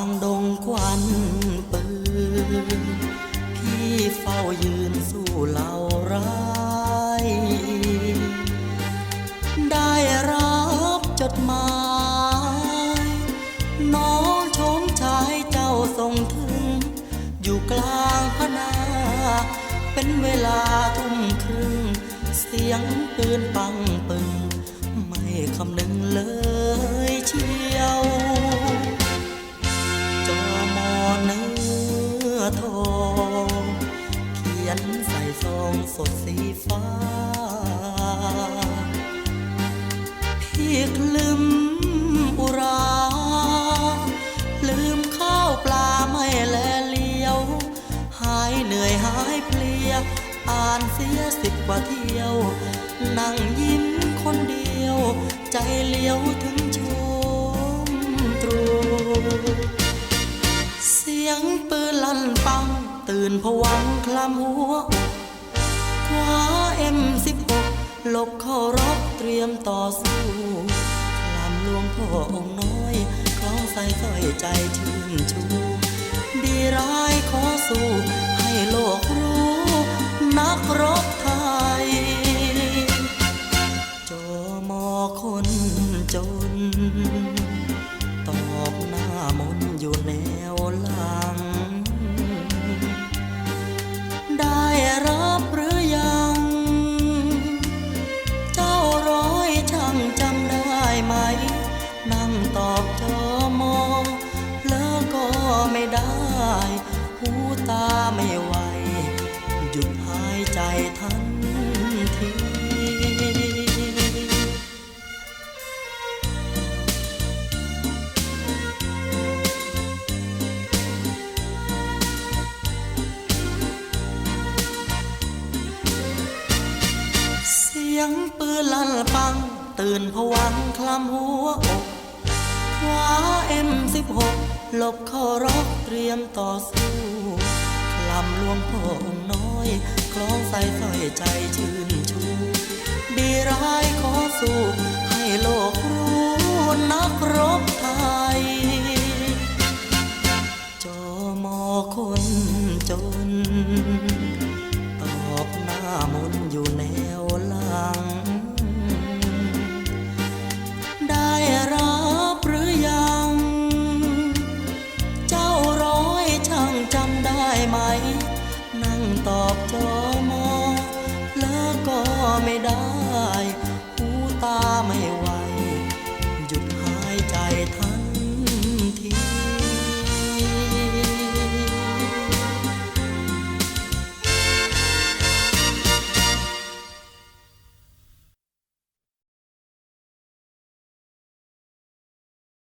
างดงควันปืนพี่เฝ้ายืนสู้เหล่าร้าย ได้รับจดหมาย น้องชมชายเจ้าส่งถึง อยู่กลางพนา เป็นเวลาทุ่มครึ่ง เสียงปืนปังปึง ไม่คำนึงเลย ส่ซองสดสีฟ้า พี่คลืมอุรา ลืมข้าวปลาไม่แลเลียว หายเหนื่อยหายเพลีย อ่านเสียสิบกว่าเที่ยว นั่งยิ้มคนเดียว ใจเลี้ยวถึงชมตรู เสียงปืนลั่นปัง ตื่นผวังคลำหัวอก เอ็มสิบหกหลบเข้ารบเตรียมต่อสู้คลำหลวงพ่อองค์น้อยคล้องใส่สร้อยใจชื่นชูดีร้ายขอสู้ให้โลกรู้ นักรบไทยจอมอคนจน ตอกหน้ามนอยู่แนวหลัง ได้รั หูตาไม่ไหวหยุดหายใจทันทีเสียงปืนลั่นปัง ตื่นผวังคลำหัวอกคว้าเอ็มสิบหก หลบเข้ารบเตรียมต่อสู้คลำลวงพ่อองค์น้อย คล้องใส่สร้อยใจชื่น